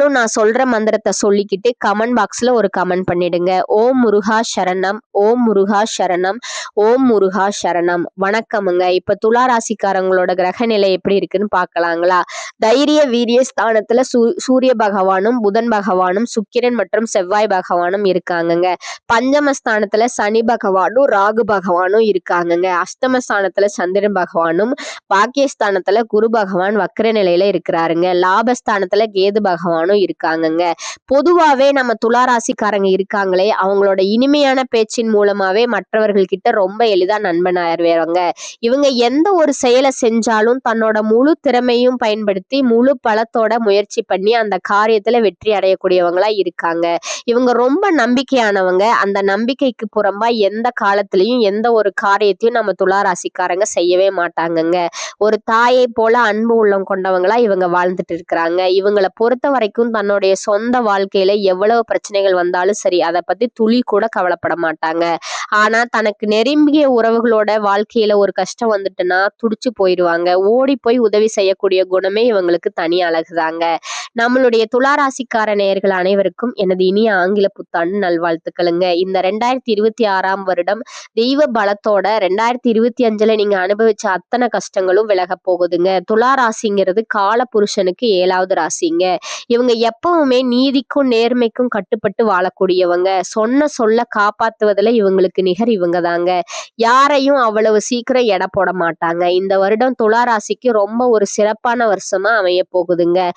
நீங்களும் நான் சொல்ற மந்திரத்தை சொல்லிக்கிட்டு கமெண்ட் பாக்ஸ்ல ஒரு கமெண்ட் பண்ணிடுங்க. ஓம் முருகா சரணம் ஓம் முருகா சரணம் ஓம் முருகா சரணம். வணக்கமுங்க. இப்ப துலா ராசிக்காரங்களோட கிரக நிலை எப்படி இருக்குன்னு பாக்கலாங்களா தைரிய வீரிய ஸ்தானத்துல சூ சூரிய பகவானும் புதன் பகவானும் சுக்கிரன் மற்றும் செவ்வாய் பகவானும் இருக்காங்கங்க. பஞ்சமஸ்தானத்துல சனி பகவானும் ராகு பகவானும் இருக்காங்கங்க. அஷ்டமஸ்தானத்துல சந்திரன் பகவானும் பாக்கியஸ்தானத்துல குரு பகவான் வக்கர நிலையில இருக்கிறாருங்க. லாபஸ்தானத்துல கேது பகவானும் இருக்காங்கங்க. பொதுவாவே நம்ம துளாராசிக்காரங்க இருக்காங்களே அவங்களோட இனிமையான பேச்சின் மூலமாவே மற்றவர்கள் கிட்ட ரொம்ப எளிதா நண்பன் ஆயிடுவாங்க இவங்க எந்த ஒரு செயலை செஞ்சாலும் தன்னோட முழு திறமையும் பயன்படுத்தி முழு பலத்தோட முயற்சி பண்ணி அந்த காரியத்தில் வெற்றி அடையக்கூடியவங்களா இருக்காங்க. இவங்க ரொம்ப நம்பிக்கையானவங்க. அந்த நம்பிக்கைக்கு புறம்பா எந்த காலத்திலையும் எந்த ஒரு காரியத்தையும் நம்ம துளாராசிக்காரங்க செய்யவே மாட்டாங்கங்க. ஒரு தாயை போல அன்பு உள்ளம் கொண்டவங்களா இவங்க வாழ்ந்துட்டு இருக்கிறாங்க. இவங்களை பொறுத்த வரைக்கும் தன்னுடைய சொந்த வாழ்க்கையில எவ்வளவு பிரச்சனைகள் வந்தாலும் சரி அதை பத்தி துளி கூட கவலைப்பட மாட்டாங்க. ஆனா தனக்கு நெருங்கிய உறவுகளோட வாழ்க்கையில ஒரு கஷ்டம் வந்துட்டுன்னா துடிச்சு போயிடுவாங்க. ஓடி போய் உதவி செய்யக்கூடிய குணமே இவங்களுக்கு தனி அழகுதாங்க. நம்மளுடைய துளாராசிக்கார நேயர்கள் அனைவருக்கும் எனது இனிய ஆங்கில புத்தாண்டு நல்வாழ்த்துக்களுங்க. இந்த ரெண்டாயிரத்தி இருபத்தி ஆறாம் வருடம் தெய்வ பலத்தோட ரெண்டாயிரத்தி இருபத்தி அஞ்சுல நீங்க அனுபவிச்ச அத்தனை கஷ்டங்களும் விலக போகுதுங்க. துளாராசிங்கிறது கால புருஷனுக்கு ஏழாவது ராசிங்க. இவங்க எப்பவுமே நீதிக்கும் நேர்மைக்கும் கட்டுப்பட்டு வாழக்கூடியவங்க. சொன்ன சொல்ல காப்பாத்துவதுல இவங்களுக்கு நிகர் இவங்க தாங்க யாரையும் அவ்வளவு சீக்கிரம் எடை போட மாட்டாங்க. இந்த வருடம் துளாராசிக்கு ரொம்ப ஒரு சிறப்பான வருஷமா அமைய போகுதுங்க.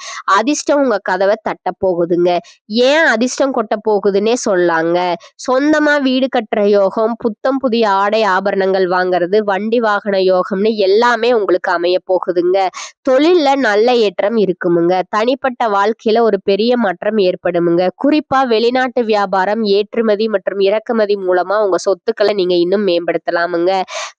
அதிர்ஷ்டம் உங்க கதவை தட்ட போகுதுங்க. ஏன் அதிர்ஷ்டம் கொட்ட போகுதுன்னே சொல்லாங்க. சொந்தமா வீடு கட்டுற யோகம் புத்தம் புதிய ஆடை ஆபரணங்கள் வாங்குறது வண்டி வாகன யோகம்னு எல்லாமே உங்களுக்கு அமைய போகுதுங்க. தொழில்ல நல்ல ஏற்றம் இருக்குமுங்க. தனிப்பட்ட வாழ்க்கையில ஒரு பெரிய மாற்றம் ஏற்படுமுங்க. குறிப்பா வெளிநாட்டு வியாபாரம் ஏற்றுமதி மற்றும் இறக்குமதி மூலமா உங்க சொத்துக்களை நீங்க இன்னும் மேம்படுத்தலாமுங்க.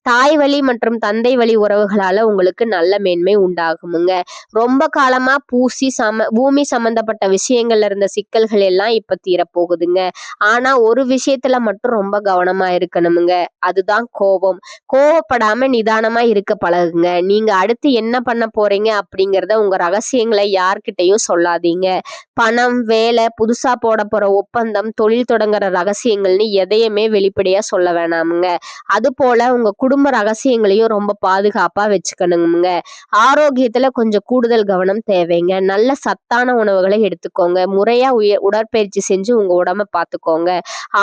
தாய் வழி மற்றும் தந்தை வழி உறவுகளால உங்களுக்கு நல்ல மேன்மை உண்டாகுமுங்க. ரொம்ப காலமா பூசி சம பூமி சம்பந்தப்பட்ட விஷயங்கள்ல இருந்த சிக்கல்கள் எல்லாம் இப்ப தீரப்போகுதுங்க. ஆனா ஒரு விஷயத்துல மட்டும் ரொம்ப கவனமா இருக்கணுமுங்க. அதுதான் கோபம். கோவப்படாம நிதானமா இருக்க பழகுங்க. நீங்க அடுத்து என்ன பண்ண போறீங்க அப்படிங்கறத உங்க ரகசியங்களை யார்கிட்டயும் சொல்லாதீங்க. பணம் வேலை புதுசா போட போற ஒப்பந்தம் தொழில் தொடங்குற ரகசியங்கள்னு எதையுமே வெளிப்படையா சொல்ல வேணாமுங்க. அது போல உங்க குடும்ப ரகசியங்களையும் ரொம்ப பாதுகாப்பா வச்சுக்கணுங்க ஆரோக்கியத்துல கொஞ்சம் கூடுதல் கவனம் தேவைங்க. நல்ல சத்தான உணவுகளை எடுத்துக்கோங்க. முறையா உய உடற்பயிற்சி செஞ்சு உங்க உடம்ப பார்த்துக்கோங்க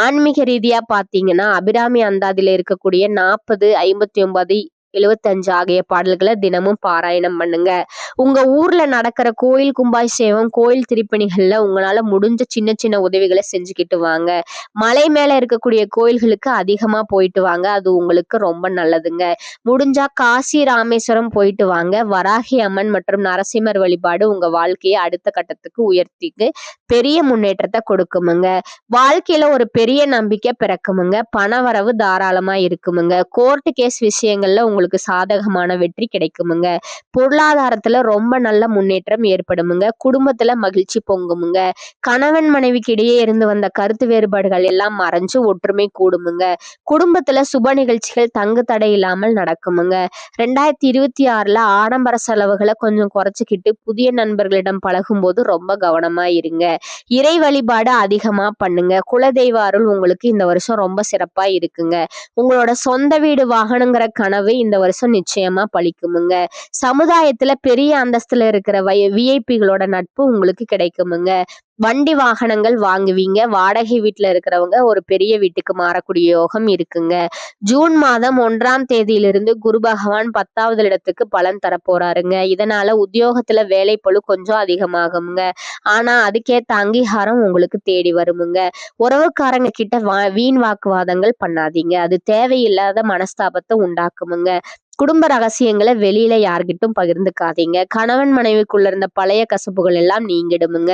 ஆன்மீக ரீதியா பாத்தீங்கன்னா அபிராமி அந்தாதியில இருக்கக்கூடிய நாற்பது ஐம்பத்தி ஒன்பது எழுவத்தஞ்சு ஆகிய பாடல்களை தினமும் பாராயணம் பண்ணுங்க. உங்க ஊர்ல நடக்கிற கோயில் கும்பாபிஷேகம் கோயில் திருப்பணிகள்ல உங்களால முடிஞ்ச சின்ன சின்ன உதவிகளை செஞ்சுக்கிட்டு வாங்க. மலை மேல இருக்கக்கூடிய கோயில்களுக்கு அதிகமா போயிட்டு வாங்க. அது உங்களுக்கு ரொம்ப நல்லதுங்க. முடிஞ்சா காசி ராமேஸ்வரம் போயிட்டு வாங்க. வராகி அம்மன் மற்றும் நரசிம்மர் வழிபாடு உங்க வாழ்க்கையை அடுத்த கட்டத்துக்கு உயர்த்திக்கு பெரிய முன்னேற்றத்தை கொடுக்குமுங்க. வாழ்க்கையில ஒரு பெரிய நம்பிக்கை பிறக்குமுங்க. பணவரவு தாராளமா இருக்குமுங்க. கோர்ட்டு கேஸ் விஷயங்கள்ல உங்களுக்கு சாதகமான வெற்றி கிடைக்குமுங்க. பொருளாதாரத்துல ரொம்ப நல்ல முன்னேற்றம் ஏற்படுமுங்க. குடும்பத்துல மகிழ்ச்சி பொங்குமுங்க. கணவன் மனைவிக்கு இடையே இருந்து வந்த கருத்து வேறுபாடுகள் எல்லாம் மறைஞ்சு ஒற்றுமை கூடுமுங்க. குடும்பத்துல சுப நிகழ்ச்சிகள் தங்கு தடை இல்லாமல் நடக்குமுங்க. ரெண்டாயிரத்தி இருபத்தி ஆறுல ஆடம்பர செலவுகளை கொஞ்சம் குறைச்சிக்கிட்டு புதிய நண்பர்களிடம் பழகும்போது ரொம்ப கவனமா இருங்க. இறை வழிபாடு அதிகமா பண்ணுங்க. குலதெய்வ அருள் உங்களுக்கு இந்த வருஷம் ரொம்ப சிறப்பா இருக்குங்க. உங்களோட சொந்த வீடு வாகனங்கிற கனவு இந்த இந்த வருஷம் நிச்சயமா பழிக்குமுங்க. சமுதாயத்துல பெரிய அந்தஸ்துல இருக்கிற வை விஐபிகளோட நட்பு உங்களுக்கு கிடைக்குமுங்க. வண்டி வாகனங்கள் வாங்குவீங்க. வாடகை வீட்டில் இருக்கிறவங்க ஒரு பெரிய வீட்டுக்கு மாறக்கூடிய யோகம் இருக்குங்க. ஜூன் மாதம் ஒன்றாம் தேதியிலிருந்து குரு பகவான் பத்தாவது இடத்துக்கு பலன் தரப்போறாருங்க. இதனால உத்தியோகத்துல வேலை பொழு கொஞ்சம் அதிகமாகுங்க. ஆனா அதுக்கேத்த அங்கீகாரம் உங்களுக்கு தேடி வருமுங்க. உறவுக்காரங்க கிட்ட வா வீண் வாக்குவாதங்கள் பண்ணாதீங்க. அது தேவையில்லாத மனஸ்தாபத்தை உண்டாக்குமுங்க. குடும்ப ரகசியங்களை வெளியில யார்கிட்டும் பகிர்ந்துக்காதீங்க. கணவன் மனைவிக்குள்ள இருந்த பழைய கசப்புகள் எல்லாம் நீங்கிடுமுங்க.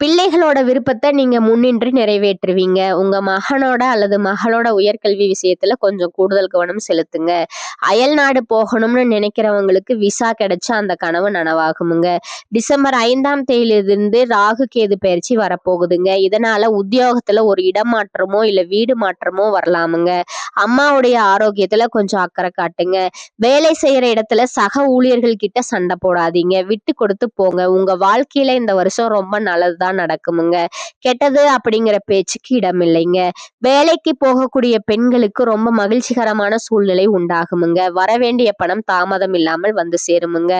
பிள்ளைகளோட விருப்பத்தை நீங்க முன்னின்று நிறைவேற்றுவீங்க. உங்க மகனோட அல்லது மகளோட உயர்கல்வி விஷயத்துல கொஞ்சம் கூடுதல் கவனம் செலுத்துங்க. அயல் நாடு போகணும்னு நினைக்கிறவங்களுக்கு விசா கிடைச்சா அந்த கனவு நனவாகுமுங்க. டிசம்பர் ஐந்தாம் தேதியிலிருந்து ராகு கேது பயிற்சி வரப்போகுதுங்க. இதனால உத்தியோகத்துல ஒரு இடம் மாற்றமோ இல்ல வீடு மாற்றமோ வரலாமுங்க. அம்மாவுடைய ஆரோக்கியத்துல கொஞ்சம் அக்கறை காட்டுங்க. வேலை செய்யற இடத்துல சக ஊழியர்கள் கிட்ட சண்டை போடாதீங்க. விட்டு கொடுத்து போங்க. உங்க வாழ்க்கையில இந்த வருஷம் ரொம்ப நல்லது தான் நடக்குமுங்க. கெட்டது அப்படிங்கிற பேச்சுக்கு இடம் இல்லைங்க வேலைக்கு போகக்கூடிய பெண்களுக்கு ரொம்ப மகிழ்ச்சிகரமான சூழ்நிலை உண்டாகுமுங்க. வரவேண்டிய பணம் தாமதம் இல்லாமல் வந்து சேருமுங்க.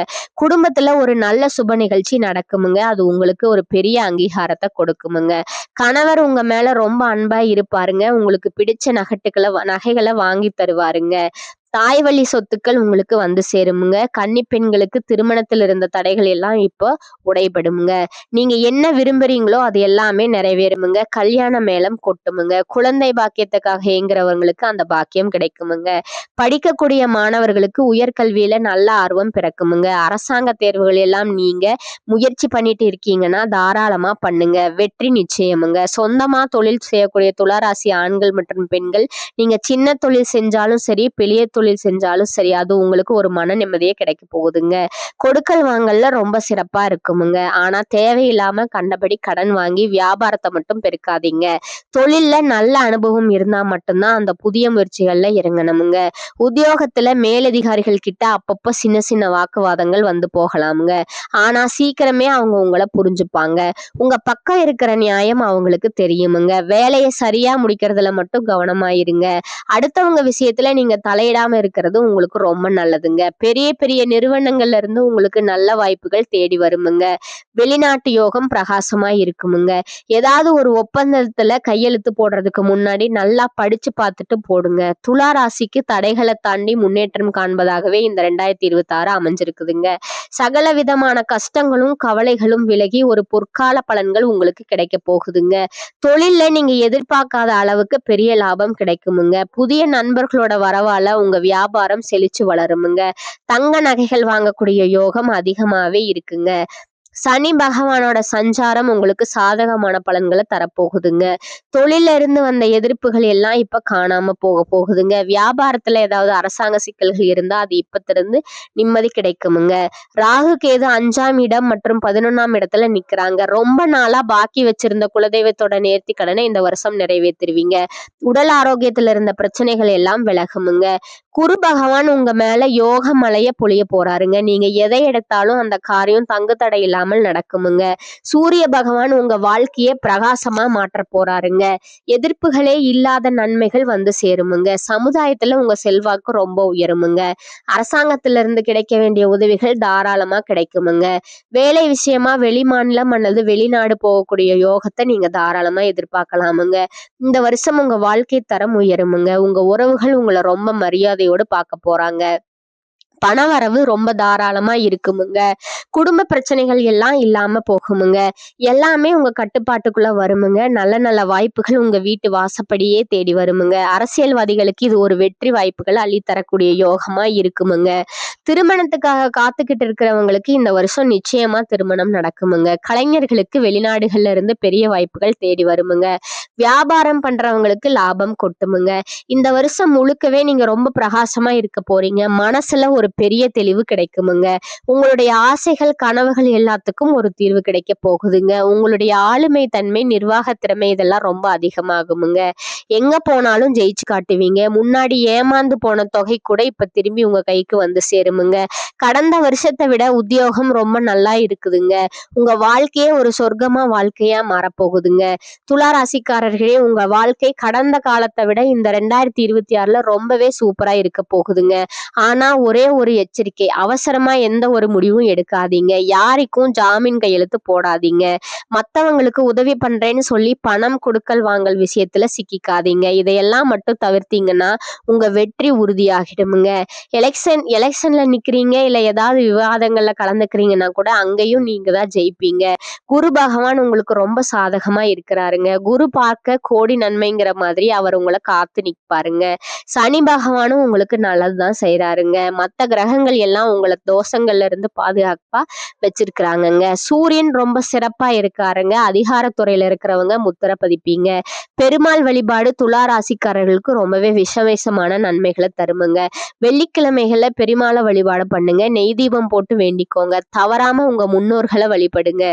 குடும்பத்துல ஒரு நல்ல சுப நிகழ்ச்சி நடக்குமுங்க. அது உங்களுக்கு ஒரு பெரிய அங்கீகாரத்தை கொடுக்குமுங்க. கணவர் உங்க மேல ரொம்ப அன்பா இருப்பாருங்க. உங்களுக்கு பிடிச்ச நகட்டுக்களை நகைகளை வாங்கி தருவாருங்க. தாய் வழி சொத்துக்கள் உங்களுக்கு வந்து சேருமுங்க. கன்னி பெண்களுக்கு திருமணத்தில் இருந்த தடைகள் எல்லாம் இப்போ உடைபடுமுங்க. நீங்க என்ன விரும்புறீங்களோ அது எல்லாமே நிறைவேறுமுங்க. கல்யாண மேளம் கொட்டுமுங்க. குழந்தை பாக்கியத்துக்காக ஏங்குறவங்களுக்கு அந்த பாக்கியம் கிடைக்குமுங்க. படிக்கக்கூடிய மாணவர்களுக்கு உயர்கல்வியில நல்ல ஆர்வம் பிறக்குமுங்க. அரசாங்க தேர்வுகள் எல்லாம் நீங்க முயற்சி பண்ணிட்டு இருக்கீங்கன்னா தாராளமா பண்ணுங்க. வெற்றி நிச்சயமுங்க. சொந்தமா தொழில் செய்யக்கூடிய துளாராசி ஆண்கள் மற்றும் பெண்கள் நீங்க சின்ன தொழில் செஞ்சாலும் சரி பெரிய தொழில் செஞ்சாலும் சரி அது உங்களுக்கு ஒரு மன நிம்மதியே கிடைக்க போகுதுங்க. கொடுக்கல் வாங்கல்ல ரொம்ப சிறப்பா இருக்குமுங்க. ஆனா தேவையில்லாம கண்டபடி கடன் வாங்கி வியாபாரத்தை மட்டும் பெருக்காதீங்க. தொழில்ல நல்ல அனுபவம் இருந்தா மட்டும்தான் அந்த புதிய முயற்சிகள்ல இறங்கணுமுங்க. உத்தியோகத்துல மேலதிகாரிகள் கிட்ட அப்பப்போ சின்ன சின்ன வாக்குவாதங்கள் வந்து போகலாமுங்க. ஆனா சீக்கிரமே அவங்க உங்களை புரிஞ்சுப்பாங்க. உங்க பக்கம் இருக்கிற நியாயம் அவங்களுக்கு தெரியுமுங்க. வேலையை சரியா முடிக்கிறதுல மட்டும் கவனமாயிருங்க. அடுத்தவங்க விஷயத்துல நீங்க தலையிடாம இருக்கிறது உங்களுக்கு ரொம்ப நல்லதுங்க. பெரிய பெரிய நிறுவனங்கள்ல இருந்து உங்களுக்கு நல்ல வாய்ப்புகள் தேடி வருமுங்க. வெளிநாட்டு யோகம் பிரகாசமா இருக்குமுங்க. ஏதாவது ஒரு ஒப்பந்தத்துல கையெழுத்து போடுறதுக்கு முன்னாடி நல்லா படிச்சு பார்த்துட்டு போடுங்க. துலா ராசிக்கு தடைகளை தாண்டி முன்னேற்றம் காண்பதாகவே இந்த ரெண்டாயிரத்தி இருபத்தி ஆறு அமைஞ்சிருக்குதுங்க. சகல விதமான கஷ்டங்களும் கவலைகளும் விலகி ஒரு பொற்கால பலன்கள் உங்களுக்கு கிடைக்க போகுதுங்க. தொழில்ல நீங்க எதிர்பார்க்காத அளவுக்கு பெரிய லாபம் கிடைக்குமுங்க. புதிய நண்பர்களோட வரவால உங்க வியாபாரம் செழிச்சு வளருமுங்க. தங்க நகைகள் வாங்கக்கூடிய யோகம் அதிகமாவே இருக்குங்க. சனி பகவானோட சஞ்சாரம் உங்களுக்கு சாதகமான பலன்களை தரப்போகுதுங்க. தொழில இருந்து வந்த எதிர்ப்புகள் எல்லாம் இப்ப காணாம போக போகுதுங்க. வியாபாரத்துல ஏதாவது அரசாங்க சிக்கல்கள் இருந்தா அது இப்பத்திலிருந்து நிம்மதி கிடைக்குமுங்க. ராகு கேது அஞ்சாம் இடம் மற்றும் பதினொன்னாம் இடத்துல நிக்கிறாங்க. ரொம்ப நாளா பாக்கி வச்சிருந்த குலதெய்வத்தோட நேர்த்தி கடனை இந்த வருஷம் நிறைவேற்றிருவீங்க. உடல் ஆரோக்கியத்துல இருந்த பிரச்சனைகள் எல்லாம் விலகுமுங்க. குரு பகவான் உங்க மேல யோக மலைய பொழிய போறாருங்க. நீங்க எதை எடுத்தாலும் அந்த காரியம் தங்கு தடை இல்லாமல் நடக்குமுங்க. சூரிய பகவான் உங்க வாழ்க்கைய பிரகாசமா மாற்ற போறாருங்க. எதிர்ப்புகளே இல்லாத நன்மைகள் வந்து சேருமுங்க. சமுதாயத்துல உங்க செல்வாக்கு ரொம்ப உயருமுங்க. அரசாங்கத்துல இருந்து கிடைக்க வேண்டிய உதவிகள் தாராளமா கிடைக்குமுங்க. வேலை விஷயமா வெளிமாநிலம் அல்லது வெளிநாடு போகக்கூடிய யோகத்தை நீங்க தாராளமா எதிர்பார்க்கலாமுங்க. இந்த வருஷம் உங்க வாழ்க்கை தரம் உயருமுங்க. உங்க உறவுகள் உங்களை ரொம்ப மரியாதையோடு பார்க்க போறாங்க. பணவரவு ரொம்ப தாராளமா இருக்குமுங்க. குடும்ப பிரச்சனைகள் எல்லாம் இல்லாம போகுமுங்க. எல்லாமே உங்க கட்டுப்பாட்டுக்குள்ள வருமுங்க. நல்ல நல்ல வாய்ப்புகள் உங்க வீட்டு வாசப்படியே தேடி வருமுங்க. அரசியல்வாதிகளுக்கு இது ஒரு வெற்றி வாய்ப்புகள் அள்ளித்தரக்கூடிய யோகமா இருக்குமுங்க. திருமணத்துக்காக காத்துக்கிட்டு இருக்கிறவங்களுக்கு இந்த வருஷம் நிச்சயமா திருமணம் நடக்குமுங்க. கலைஞர்களுக்கு வெளிநாடுகள்ல இருந்து பெரிய வாய்ப்புகள் தேடி வருமுங்க. வியாபாரம் பண்றவங்களுக்கு லாபம் கொட்டுமுங்க. இந்த வருஷம் முழுக்கவே நீங்க ரொம்ப பிரகாசமா இருக்க போறீங்க. மனசுல ஒரு பெரிய தெளிவு கிடைக்குமுங்க. உங்களுடைய ஆசைகள் கனவுகள் எல்லாத்துக்கும் ஒரு தீர்வு கிடைக்க போகுதுங்க. உங்களுடைய ஆளுமை தன்மை நிர்வாக திறமை இதெல்லாம் ரொம்ப அதிகமாகுமுங்க. எங்க போனாலும் ஜெயிச்சு காட்டுவீங்க. முன்னாடி ஏமாந்து போன தொகை கூட இப்ப திரும்பி உங்க கைக்கு வந்து சேருமுங்க. கடந்த வருஷத்தை விட உத்தியோகம் ரொம்ப நல்லா இருக்குதுங்க. உங்க வாழ்க்கையே ஒரு சொர்க்கமா வாழ்க்கையா மாறப்போகுதுங்க. துலா ராசிக்காரர்களே உங்க வாழ்க்கை கடந்த காலத்தை விட இந்த ரெண்டாயிரத்தி இருபத்தி ஆறுல ரொம்பவே சூப்பரா இருக்க போகுதுங்க. ஆனா ஒரே ஒரு எச்சரிக்கை. அவசரமா எந்த ஒரு முடிவும் எடுக்காதீங்க. யாருக்கும் ஜாமீன் கையெழுத்து போடாதீங்க. மத்தவங்களுக்கு உதவி பண்றேன்னு சொல்லி பணம் கொடுக்கல் வாங்கல் விஷயத்துல சிக்கிக்காதீங்க. இதையெல்லாம் மட்டும் தவிர்த்தீங்கன்னா உங்க வெற்றி உறுதியாகிடுமுங்க. எலெக்ஷன் எலெக்ஷன்ல நிக்கிறீங்க இல்ல ஏதாவது விவாதங்கள்ல கலந்துக்கிறீங்கன்னா கூட அங்கேயும் நீங்க தான் ஜெயிப்பீங்க. குரு பகவான் உங்களுக்கு ரொம்ப சாதகமா இருக்கிறாருங்க. குரு பார்க்க கோடி நன்மைங்கிற மாதிரி அவர் உங்களை காத்து நிற்பாருங்க சனி பகவானும் உங்களுக்கு நல்லதுதான் செய்யறாருங்க மத்த கிரகங்கள் எல்லாம் உங்களை தோஷங்கள்ல இருந்து பாதுகாப்பா வச்சிருக்கிறாங்கங்க. சூரியன் ரொம்ப சிறப்பா இருக்காருங்க. அதிகாரத்துறையில இருக்கிறவங்க முத்திர பதிப்பீங்க. பெருமாள் வழிபாடு துலா ராசிக்காரர்களுக்கு ரொம்பவே விஷவேசமான நன்மைகளை தருமுங்க. வெள்ளிக்கிழமைகள்ல பெருமாளை வழிபாடு பண்ணுங்க. நெய் தீபம் போட்டு வேண்டிக்கோங்க. தவறாம உங்க முன்னோர்களை வழிபடுங்க.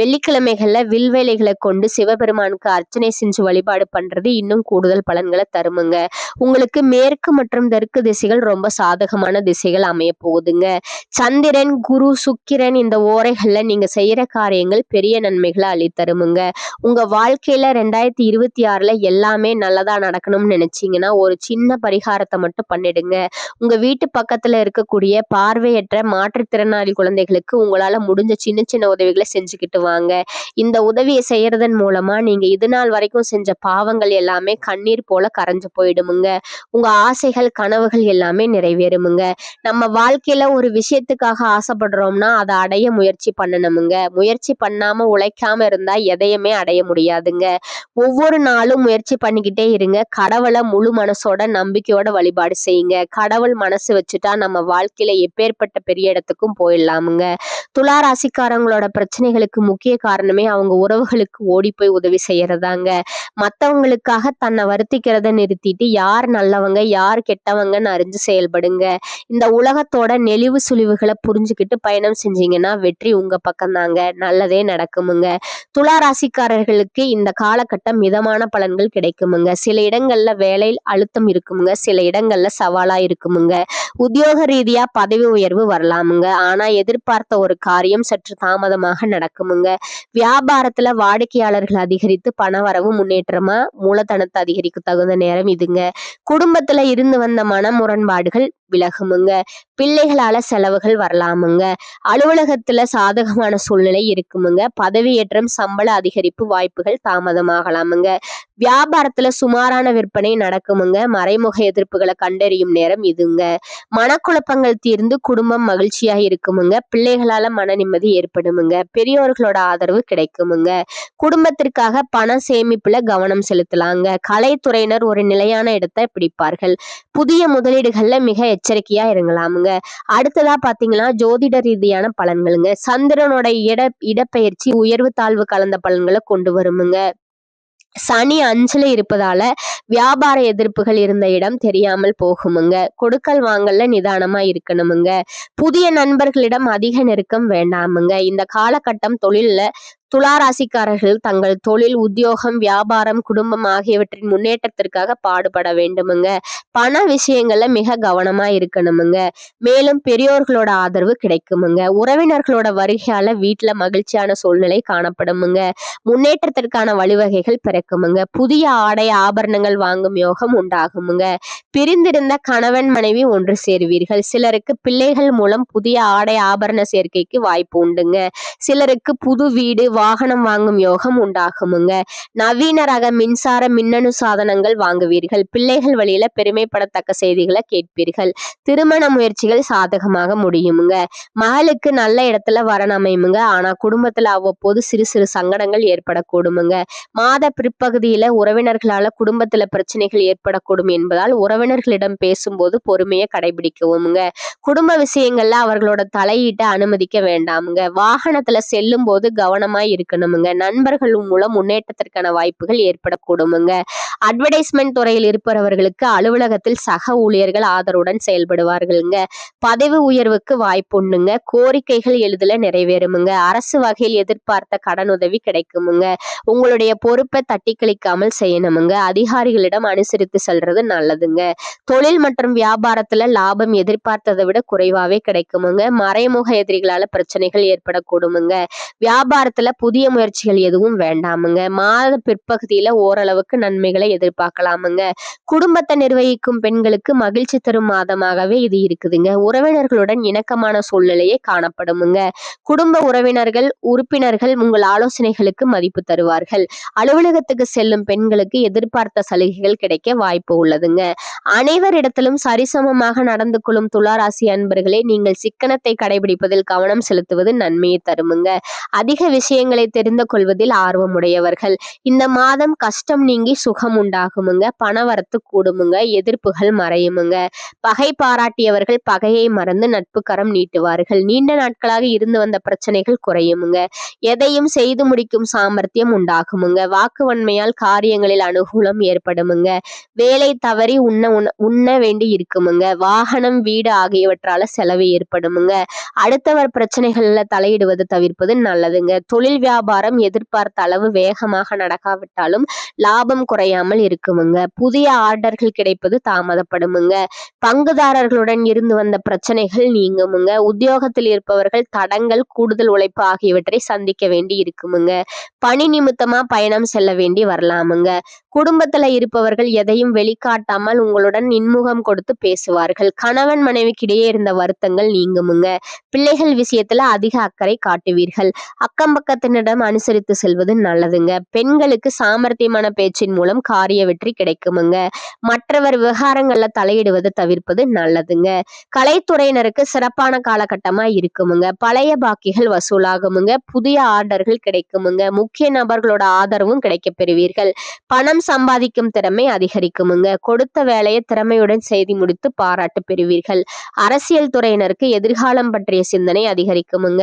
வெள்ளிக்கிழமைகள்ல வில்வேலைகளை கொண்டு சிவபெருமானுக்கு அர்ச்சனை செஞ்சு வழிபாடு பண்றது இன்னும் கூடுதல் பலன்களை தருமுங்க. உங்களுக்கு மேற்கு மற்றும் தெற்கு திசைகள் ரொம்ப சாதகமான திசைகள் அமைய போகுதுங்க. சந்திரன் குரு சுக்கிரன் இந்த ஓரைகள்ல நீங்க செய்யற காரியங்கள் பெரிய நன்மைகளை அளித்தருமுங்க உங்க வாழ்க்கையில ரெண்டாயிரத்தி இருபத்தி ஆறுல எல்லாமே நல்லதா நடக்கணும்னு நினைச்சீங்கன்னா ஒரு சின்ன பரிகாரத்தை மட்டும் பண்ணிடுங்க. உங்க வீட்டு பக்கத்துல இருக்கக்கூடிய பார்வையற்ற மாற்றுத்திறனாளி குழந்தைகளுக்கு உங்களால முடிஞ்ச சின்ன சின்ன உதவிகளை செஞ்சுக்கிட்டு வாங்க. இந்த உதவியை செய்யறதன் மூலமா நீங்க இது நாள் வரைக்கும் செஞ்ச பாவங்கள் எல்லாமே கண்ணீர் போல கரைஞ்சு போயிடுமுங்க. உங்க ஆசைகள் கனவுகள் எல்லாமே நிறைவேறுமுங்க. நம்ம வாழ்க்கையில ஒரு விஷயத்துக்காக ஆசைப்படுறோம்னா அதை அடைய முயற்சி பண்ணணுமுங்க. முயற்சி பண்ணாம உழைக்காம இருந்தா எதையுமே அடைய முடியாதுங்க. ஒவ்வொரு நாளும் முயற்சி பண்ணிக்கிட்டே இருங்க. கடவுளை முழு மனசோட நம்பிக்கையோட வழிபாடு செய்யுங்க. கடவுள் மனசு வச்சுட்டா நம்ம வாழ்க்கையில எப்பேற்பட்ட பெரிய இடத்துக்கும் போயிடலாமுங்க. துலா ராசிக்காரங்களோட பிரச்சனைகளுக்கு முக்கிய காரணமே அவங்க உறவுகளுக்கு ஓடி போய் உதவி செய்யறதாங்க. மத்தவங்களுக்காக தன்னை வருத்திக்கிறத நிறுத்திட்டு யார் நல்லவங்க யார் கெட்டவங்கன்னு அறிஞ்சு செயல்படுங்க. இந்த உலகத்தோட நெளிவு சுழிவுகளை புரிஞ்சுக்கிட்டு பயணம் செஞ்சீங்கன்னா வெற்றி உங்க பக்கம்தாங்க நல்லதே நடக்குமுங்க. துலா ராசிக்காரர்களுக்கு இந்த காலகட்டம் மிதமான பலன்கள் கிடைக்குமுங்க. சில இடங்கள்ல வேலையில் அழுத்தம் இருக்குமுங்க. சில இடங்கள்ல சவாலா இருக்குமுங்க. உத்தியோக ரீதியா பதவி உயர்வு வரலாமுங்க. ஆனா எதிர்பார்த்த ஒரு காரியம் சற்று தாமதமாக நடக்குமுங்க. வியாபாரத்துல வாடிக்கையாளர்கள் அதிகரித்து பணவரவு முன்னேற்றமா மூலதனத்தை அதிகரிக்க தகுந்த நேரம் இதுங்க. குடும்பத்துல இருந்து வந்த மன முரண்பாடுகள் விலகுமுங்க. பிள்ளைகளால செலவுகள் வரலாமுங்க. அலுவலகத்துல சாதகமான சூழ்நிலை இருக்குமுங்க. பதவியேற்றம் சம்பள அதிகரிப்பு வாய்ப்புகள் தாமதமாகலாமுங்க. வியாபாரத்துல சுமாரான விற்பனை நடக்குமுங்க. மறைமுக எதிர்ப்புகளை கண்டறியும் நேரம் இதுங்க. மனக்குழப்பங்கள் தீர்ந்து குடும்பம் மகிழ்ச்சியா இருக்குமுங்க. பிள்ளைகளால மன நிம்மதி ஏற்படுமுங்க. பெரியோர்களோட ஆதரவு கிடைக்குமுங்க. குடும்பத்திற்காக பண சேமிப்புல கவனம் செலுத்தலாங்க. கலைத்துறையினர் ஒரு நிலையான இடத்தை பிடிப்பார்கள். புதிய முதலீடுகள்ல மிக எச்சரிக்கையா இருங்கலாமுங்க அடுத்ததா பாத்தீங்கன்னா ஜோதிட ரீதியான பலன்களுங்க. சந்திரனோட இட இடப்பெயர்ச்சி உயர்வு தாழ்வு கலந்த பலன்களை கொண்டு வருமுங்க. சனி அஞ்சுல இருப்பதால வியாபார எதிர்ப்புகள் இருந்த இடம் தெரியாமல் போகுமுங்க. கொடுக்கல் வாங்கல்ல நிதானமா இருக்கணுமுங்க. புதிய நண்பர்களிடம் அதிக நெருக்கம் வேண்டாமுங்க. இந்த காலகட்டம் தொழில்ல துளாராசிக்காரர்கள் தங்கள் தொழில் உத்தியோகம் வியாபாரம் குடும்பம் ஆகியவற்றின் முன்னேற்றத்திற்காக பாடுபட வேண்டுமுங்க. பண விஷயங்கள்ல மிக கவனமா இருக்கணுமுங்க. மேலும் பெரியோர்களோட ஆதரவு கிடைக்குமுங்க. உறவினர்களோட வருகையால வீட்டுல மகிழ்ச்சியான சூழ்நிலை காணப்படுமுங்க. முன்னேற்றத்திற்கான வழிவகைகள் பிறக்குமுங்க. புதிய ஆடை ஆபரணங்கள் வாங்கும் யோகம் உண்டாகுமுங்க. பிரிந்திருந்த கணவன் மனைவி ஒன்று சேருவீர்கள். சிலருக்கு பிள்ளைகள் மூலம் புதிய ஆடை ஆபரண சேர்க்கைக்கு வாய்ப்பு உண்டுங்க. சிலருக்கு புது வீடு வாகனம் வாங்கும் யோகம் உண்டாகுமுங்க. நவீன ரக மின்சார மின்னணு சாதனங்கள் வாங்குவீர்கள். பிள்ளைகள் வழியில பெருமைப்படத்தக்க செய்திகளை கேட்பீர்கள். திருமண முயற்சிகள் சாதகமாக முடியுமுங்க. மகளுக்கு நல்ல இடத்துல வரன் அமையுமுங்க. ஆனா குடும்பத்துல அவ்வப்போது சிறு சிறு சங்கடங்கள் ஏற்படக்கூடுமுங்க. மாத பிற்பகுதியில உறவினர்களால குடும்பத்துல பிரச்சனைகள் ஏற்படக்கூடும் என்பதால் உறவினர்களிடம் பேசும்போது பொறுமையை கடைபிடிக்கவுமுங்க. குடும்ப விஷயங்கள்ல அவர்களோட தலையீட்டை அனுமதிக்க வேண்டாமுங்க. வாகனத்துல செல்லும் போது கவனமாய் இருக்கணுமுங்க. நண்பர்கள் மூலம் முன்னேற்றத்திற்கான வாய்ப்புகள் ஏற்படக்கூடுமுங்க. அட்வர்டைஸ்மெண்ட் துறையில் இருப்பவர்களுக்கு அலுவலகத்தில் சக ஊழியர்கள் ஆதரவுடன் செயல்படுவார்களுங்க. பதவி உயர்வுக்கு வாய்ப்பு உண்டுங்க கோரிக்கைகள் எளிதில் நிறைவேறுமுங்க. அரசு வகையில் எதிர்பார்த்த கடனுதவி கிடைக்குமுங்க. உங்களுடைய பொறுப்பை தட்டி கழிக்காமல் செய்யணுமுங்க. அதிகாரிகளிடம் அனுசரித்து செல்றது நல்லதுங்க. தொழில் மற்றும் வியாபாரத்துல லாபம் எதிர்பார்த்ததை விட குறைவாவே கிடைக்குமுங்க. மறைமுக எதிரிகளால பிரச்சனைகள் ஏற்படக்கூடுமுங்க. வியாபாரத்துல புதிய முயற்சிகள் எதுவும் வேண்டாமுங்க. மாத பிற்பகுதியில ஓரளவுக்கு நன்மைகளை எதிர்பார்க்கலாமுங்க. குடும்பத்தை நிர்வகிக்கும் பெண்களுக்கு மகிழ்ச்சி தரும் மாதமாகவே இது இருக்குதுங்க. உறவினர்களுடன் இணக்கமான சூழ்நிலையே காணப்படுமுங்க. குடும்ப உறவினர்கள் உறுப்பினர்கள் உங்கள் ஆலோசனைகளுக்கு மதிப்பு தருவார்கள். அலுவலகத்துக்கு செல்லும் பெண்களுக்கு எதிர்பார்த்த சலுகைகள் கிடைக்க வாய்ப்பு உள்ளதுங்க. அனைவரிடத்திலும் சரிசமமாக நடந்து கொள்ளும் துளாராசி அன்பர்களே நீங்கள் சிக்கனத்தை கடைபிடிப்பதில் கவனம் செலுத்துவது நன்மையை தருமுங்க. அதிக விஷயங்கள் விஷயங்களை தெரிந்து கொள்வதில் ஆர்வமுடையவர்கள். இந்த மாதம் கஷ்டம் நீங்கி சுகம் உண்டாகுமுங்க. பணவரத்து கூடுமுங்க. எதிர்ப்புகள் மறையுமுங்க. பகை பாராட்டியவர்கள் பகையை மறந்து நட்பு கரம் நீட்டுவார்கள். நீண்ட நாட்களாக இருந்து வந்த பிரச்சனைகள் குறையுமுங்க. எதையும் செய்து முடிக்கும் சாமர்த்தியம் உண்டாகுமுங்க. வாக்குவன்மையால் காரியங்களில் அனுகூலம் ஏற்படுமுங்க. வேலை தவறி உண்ண உண்ண வேண்டி இருக்குமுங்க. வாகனம் வீடு ஆகியவற்றால செலவு ஏற்படுமுங்க. அடுத்தவர் பிரச்சனைகள்ல தலையிடுவது தவிர்ப்பது நல்லதுங்க. தொழில் வியாபாரம் எதிர்பார்த்த அளவு வேகமாக நடக்காவிட்டாலும் லாபம் குறையாமல் இருக்குமுங்க. புதிய ஆர்டர்கள் கிடைப்பது தாமதப்படுமுங்க. பங்குதாரர்களுடன் இருந்து வந்த பிரச்சனைகள் நீங்குமுங்க. உத்தியோகத்தில் இருப்பவர்கள் தடங்கள் கூடுதல் உழைப்பு ஆகியவற்றை சந்திக்க வேண்டி இருக்குமுங்க. பணி நிமித்தமா பயணம் செல்ல வேண்டி வரலாமுங்க. குடும்பத்துல இருப்பவர்கள் எதையும் வெளிக்காட்டாமல் உங்களுடன் இன்முகம் கொடுத்து பேசுவார்கள். கணவன் மனைவிக்கிடையே இருந்த வருத்தங்கள் நீங்குமுங்க. பிள்ளைகள் விஷயத்துல அதிக அக்கறை காட்டுவீர்கள். அக்கம் பக்கத்தினிடம் அனுசரித்து செல்வது நல்லதுங்க. பெண்களுக்கு சாமர்த்தியமான பேச்சின் மூலம் காரிய வெற்றி கிடைக்குமுங்க. மற்றவர் விவகாரங்கள்ல தலையிடுவது தவிர்ப்பது நல்லதுங்க. கலைத்துறையினருக்கு சிறப்பான காலகட்டமா இருக்குமுங்க. பழைய பாக்கிகள் வசூலாகுமுங்க. புதிய ஆர்டர்கள் கிடைக்குமுங்க. முக்கிய நபர்களோட ஆதரவும் கிடைக்க பெறுவீர்கள். பணம் சம்பாதிக்கும் திறமை அதிகரிக்குமுங்க. கொடுத்த வேலையை திறமையுடன் செய்தி முடித்து பாராட்டு பெறுவீர்கள். அரசியல் துறையினருக்கு எதிர்காலம் பற்றிய சிந்தனை அதிகரிக்குமுங்க.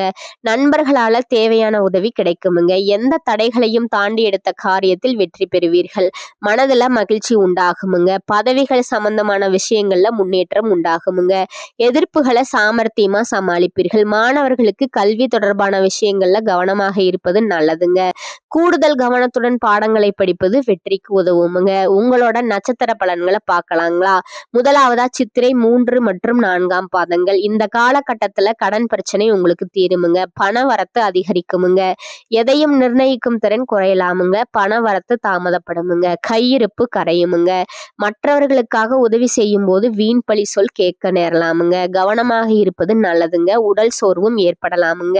நண்பர்களால தேவையான உதவி கிடைக்குமுங்க. எந்த தடைகளையும் தாண்டி எடுத்த காரியத்தில் வெற்றி பெறுவீர்கள். மனதுல மகிழ்ச்சி உண்டாகுமுங்க. பதவிகள் சம்பந்தமான விஷயங்கள்ல முன்னேற்றம் உண்டாகுமுங்க. எதிர்ப்புகளை சாமர்த்தியமா சமாளிப்பீர்கள். மாணவர்களுக்கு கல்வி தொடர்பான விஷயங்கள்ல கவனமாக இருப்பது நல்லதுங்க. கூடுதல் கவனத்துடன் பாடங்களை படிப்பது வெற்றிக்கு உதவுமுங்க. உங்களோட நட்சத்திர பலன்களை பார்க்கலாங்களா? முதலாவதா சித்திரை மூன்று மற்றும் நான்காம் பாதங்கள். இந்த காலகட்டத்துல கடன் பிரச்சனை உங்களுக்கு தீருமுங்க. பண வரத்து அதிகரிக்குமுங்க. எதையும் நிர்ணயிக்கும் திறன் குறையலாமுங்க. பண வரத்து தாமதப்படுமுங்க. கையிருப்பு கரையுமுங்க. மற்றவர்களுக்காக உதவி செய்யும் போது வீண் பழி சொல் கேட்க நேரலாமுங்க. கவனமாக இருப்பது நல்லதுங்க. உடல் சோர்வும் ஏற்படலாமுங்க.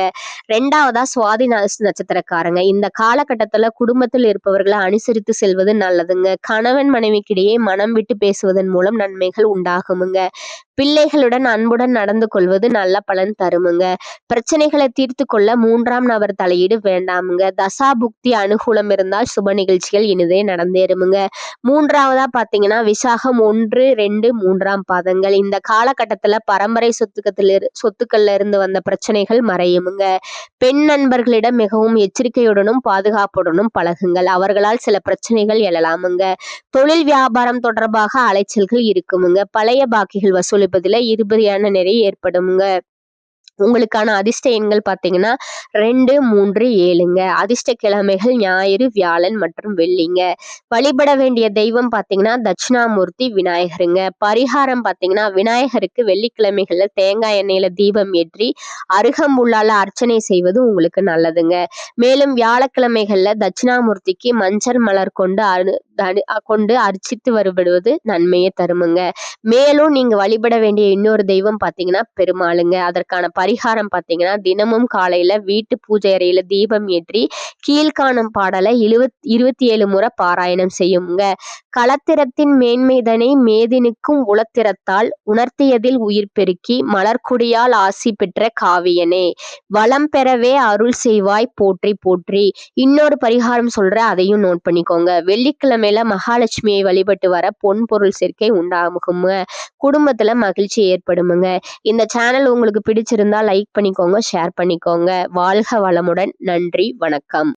ரெண்டாவதா சுவாதி நட்சத்திரக்காரங்க. இந்த காலகட்டத்துல குடும்பத்தில் இருப்பவர்களை அனுசரித்து செல்வது நல்லதுங்க. கணவன் மனைவிக்கிடையே மனம் விட்டு பேசுவதன் மூலம் நன்மைகள் உண்டாகுமுங்க. பிள்ளைகளுடன் அன்புடன் நடந்து கொள்வது நல்ல பலன் தருமுங்க. பிரச்சனைகளை தீர்த்து கொள்ள மூன்றாம் நபர் தலையீடு வேண்டாமுங்க. தசா புக்தி அனுகூலம் இருந்தால் சுப நிகழ்ச்சிகள் இனிதே நடந்தேறுமுங்க. மூன்றாவதா பாத்தீங்கன்னா விசாகம் ஒன்று ரெண்டு மூன்றாம் பாதங்கள். இந்த காலகட்டத்துல பரம்பரை சொத்துக்கத்தில் சொத்துக்கள்ல இருந்து வந்த பிரச்சனைகள் மறையுமுங்க. பெண் நண்பர்களிடம் மிகவும் எச்சரிக்கையுடனும் பாதுகாப்புடனும் பழகுங்கள். அவர்களால் சில பிரச்சனைகள் எழலாமுங்க. தொழில் வியாபாரம் தொடர்பாக அலைச்சல்கள் இருக்குமுங்க. பழைய பாக்கிகள் வசூலிப்பதில் இருபதியான நிறை ஏற்படுமுங்க. உங்களுக்கான அதிர்ஷ்ட எண்கள் பார்த்தீங்கன்னா ரெண்டு மூன்று ஏழுங்க. அதிர்ஷ்ட கிழமைகள் ஞாயிறு வியாழன் மற்றும் வெள்ளிங்க. வழிபட வேண்டிய தெய்வம் பார்த்தீங்கன்னா தட்சிணாமூர்த்தி விநாயகருங்க. பரிகாரம் பார்த்தீங்கன்னா விநாயகருக்கு வெள்ளிக்கிழமைகள்ல தேங்காய் எண்ணெயில தீபம் ஏற்றி அருகம்புல்லால அர்ச்சனை செய்வது உங்களுக்கு நல்லதுங்க. மேலும் வியாழக்கிழமைகள்ல தட்சிணாமூர்த்திக்கு மஞ்சள் மலர் கொண்டு அனு கொண்டு அர்ச்சித்து வருபடுவது நன்மையை தருமுங்க. மேலும் நீங்க வழிபட வேண்டிய இன்னொரு தெய்வம் பார்த்தீங்கன்னா பெருமாளுங்க. அதற்கான பரிகாரம் பார்த்தீங்கன்னா தினமும் காலையில வீட்டு பூஜை அறையில தீபம் ஏற்றி கீழ்காணும் பாடலை இருபத் இருபத்தி ஏழு முறை பாராயணம் செய்யுங்க. களத்திரத்தின் மேன்மைதனை மேதினுக்கும் உளத்திரத்தால் உணர்த்தியதில் உயிர் பெருக்கி மலர்குடியால் ஆசி பெற்ற காவியனே. வளம் பெறவே அருள் செய்வாய் போற்றி போற்றி. இன்னொரு பரிகாரம் சொல்ற அதையும் நோட் பண்ணிக்கோங்க. வெள்ளிக்கிழமையில மகாலட்சுமியை வழிபட்டு வர பொன் பொருள் சேர்க்கை உண்டாகுங்க குடும்பத்துல மகிழ்ச்சி ஏற்படுமுங்க. இந்த சேனல் உங்களுக்கு பிடிச்சிருந்தா லைக் பண்ணிக்கோங்க ஷேர் பண்ணிக்கோங்க. வாழ்க வளமுடன். நன்றி வணக்கம்.